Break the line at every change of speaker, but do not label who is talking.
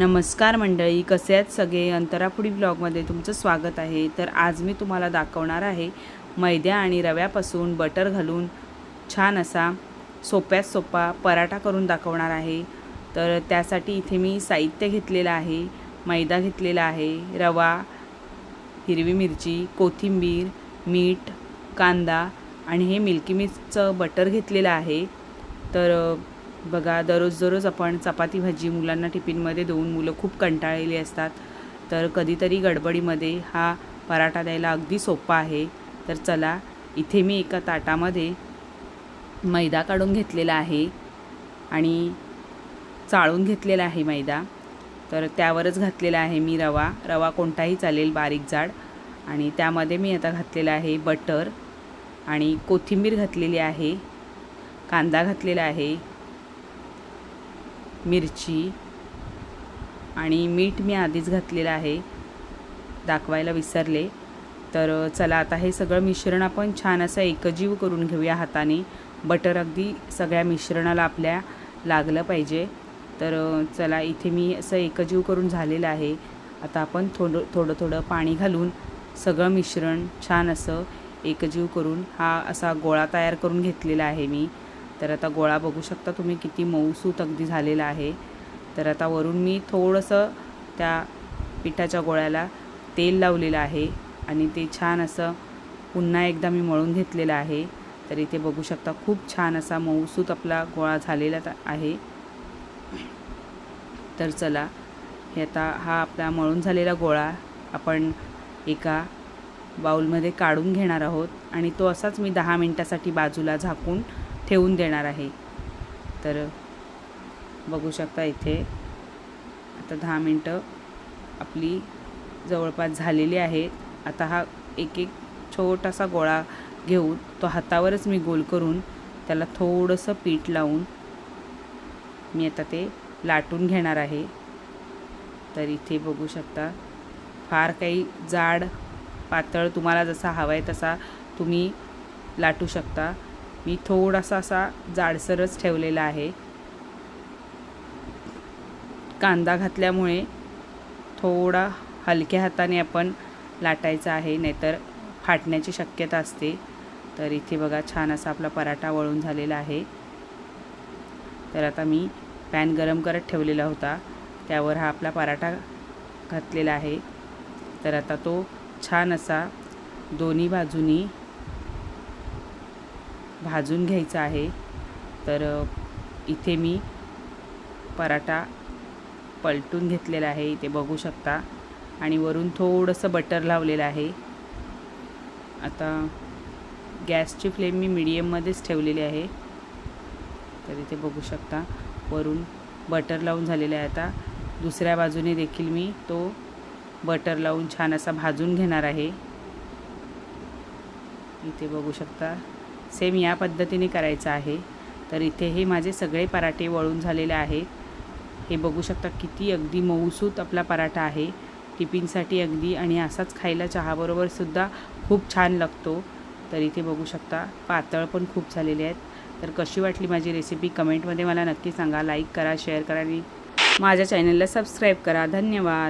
नमस्कार मंडळी कसे आहेत सगळे? अंतरापुडी ब्लॉगमध्ये तुमचं स्वागत आहे. तर आज मी तुम्हाला दाखवणार आहे मैद्या आणि रव्यापासून बटर घालून छान असा सोप्यात सोपा पराठा करून दाखवणार आहे. तर त्यासाठी इथे मी साहित्य घेतलेलं आहे मैदा घेतलेला आहे रवा हिरवी मिरची कोथिंबीर मीठ कांदा आणि हे मिल्की मिक्सचं बटर घेतलेलं आहे. तर बघा दररोज दररोज आपण चपाती भाजी मुलांना टिफिनमध्ये देऊन मुलं खूप कंटाळलेली असतात. तर कधीतरी गडबडीमध्ये हा पराठा द्यायला अगदी सोपा आहे. तर चला इथे मी एका ताटामध्ये मैदा काढून घेतलेला आहे आणि चाळून घेतलेला आहे मैदा. तर त्यावरच घातलेला आहे मी रवा. रवा कोणताही चालेल बारीक जाड. आणि त्यामध्ये मी आता घातलेला आहे बटर आणि कोथिंबीर घातलेली आहे कांदा घातलेला आहे मिरची आणि मीठ मी आधीच घातलेलं आहे दाखवायला विसरले. तर चला आता हे सगळं मिश्रण आपण छान असं एकजीव करून घेऊया हाताने. बटर अगदी सगळ्या मिश्रणाला आपल्या लागलं पाहिजे. तर चला इथे मी असं एकजीव करून झालेलं आहे. आता आपण थोडं थोडं थोडं पाणी घालून सगळं मिश्रण छान असं एकजीव करून हा असा गोळा तयार करून घेतलेला आहे मी. तर आता गोळा बघू शकता तुम्ही किती मऊसूत अगदी झालेला आहे. तर आता वरून मी थोडंसं त्या पिठाच्या गोळ्याला तेल लावलेलं आहे आणि ते छान असं पुन्हा एकदा मी मळून घेतलेलं आहे. तर इथे बघू शकता खूप छान असा मऊसूत आपला गोळा झालेला त- आहे. तर चला हे आता हा आपला मळून झालेला गोळा आपण एका बाऊलमध्ये काढून घेणार आहोत आणि तो असाच मी दहा मिनटासाठी बाजूला झाकून ठेवून देणार आहे. तर बघू शकता इथे आता दहा मिनटं आपली जवळपास झालेली आहेत आता हा एक एक छोटासा गोळा घेऊन तो हातावरच मी गोल करून त्याला थोडंसं पीठ लावून मी आता ते लाटून घेणार आहे. तर इथे बघू शकता फार काही जाड पातळ तुम्हाला जसा हवा आहे तसा तुम्ही लाटू शकता. मी थोडासा असा जाडसरच ठेवलेला आहे. कांदा घातल्यामुळे थोडा हलक्या हाताने आपण लाटायचा आहे नाहीतर फाटण्याची शक्यता असते. तर इथे बघा छान असा आपला पराठा वळून झालेला आहे. तर आता मी पॅन गरम करत ठेवलेला होता. त्यावर हा आपला पराठा घातलेला आहे. तर आता तो छान असा दोन्ही बाजूनी भाजून घ्यायचं आहे. तर इथे मी पराठा पलटून घेतलेला आहे. इथे बघू शकता. आणि वरून थोडंसं बटर लावलेलं आहे. आता गॅसची फ्लेम मी मिडियममध्येच ठेवलेली आहे. तर इथे बघू शकता. वरून बटर लावून झालेलं आहे आता. दुसऱ्या बाजूने देखील मी तो बटर लावून छान असा भाजून घेणार आहे. इथे बघू शकता. सेम या पद्धतीने करायचं आहे. तर इथे हे माझे सगळे पराठे वळून झालेले आहेत. हे बघू शकता किती अगदी मऊसूत आपला पराठा आहे. टिफिनसाठी अगदी आणि असाच खायला चहाबरोबर सुद्धा खूप छान लागतो. तर इथे बघू शकता पातळ पण खूप झालेले आहेत. तर कशी वाटली माझी रेसिपी कमेंटमध्ये मला नक्की सांगा. लाईक करा शेअर करा आणि माझ्या चॅनलला सबस्क्राईब करा. धन्यवाद.